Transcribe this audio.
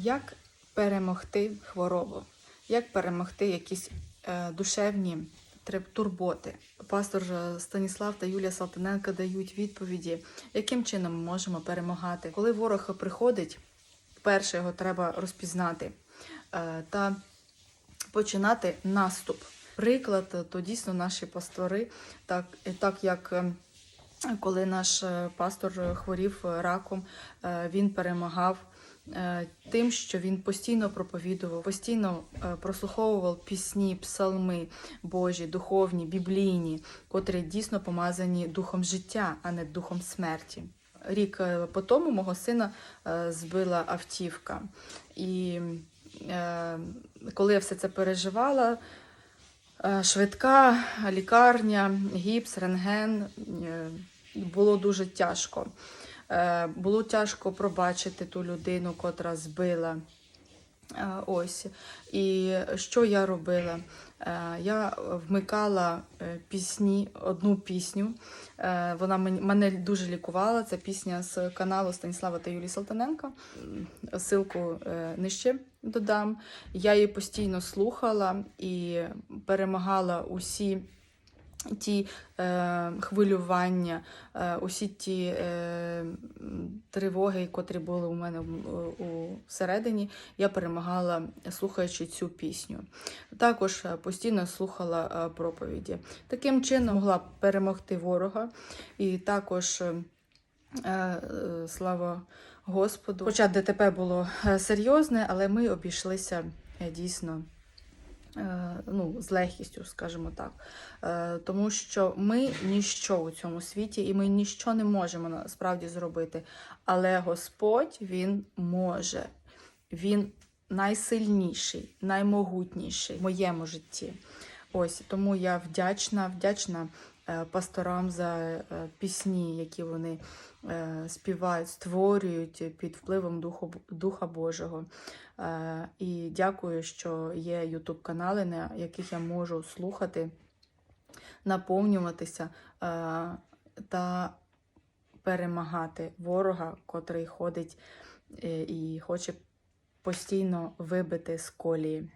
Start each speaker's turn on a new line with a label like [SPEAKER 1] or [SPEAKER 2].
[SPEAKER 1] Як перемогти хворобу? Як перемогти якісь е, душевні турботи? Пастор е, Станіслав та Юлія Салтаненка дають відповіді, яким чином ми можемо перемагати. Коли ворог приходить, перше його треба розпізнати е, та починати наступ. Приклад, е, то дійсно наші пастори, так, так як. е, коли наш е, пастор е, хворів е, раком, е, він перемагав е, тим, що він постійно проповідував, постійно е, прослуховував пісні, псалми Божі, духовні, біблійні, котрі дійсно помазані духом життя, а не духом смерті. Рік е, по тому мого сина е, збила автівка. І е, коли я все це переживала, Е, Швидка лікарня, гіпс, рентген. е, Було дуже тяжко. Е, Було тяжко пробачити ту людину, котра збила. Е, Ось. І що я робила? Е, Я вмикала пісні, одну пісню. Вона мене дуже лікувала. Це пісня з каналу Станіслава та Юлії Салтаненка. Силку нижче додам. Я її постійно слухала і перемагала усі ті е, хвилювання, е, усі ті е, тривоги, котрі були у мене у всередині, я перемагала, слухаючи цю пісню. Також е, постійно слухала е, проповіді. Таким чином могла перемогти ворога, і також. е, Слава Господу. Хоча ДТП було серйозне, але ми обійшлися дійсно ну, з легкістю, скажімо так. Е, Тому що ми ніщо у цьому світі, і ми ніщо не можемо насправді зробити. Але Господь Він може. Він найсильніший, наймогутніший в моєму житті. Ось тому я вдячна, вдячна е, пасторам за е, пісні, які вони е, співають, створюють під впливом Духу, Духа Божого. Е, І дякую, що є ютуб канали, на яких я можу слухати, наповнюватися е, та перемагати ворога, котрий ходить е, і хоче постійно вибити з колії.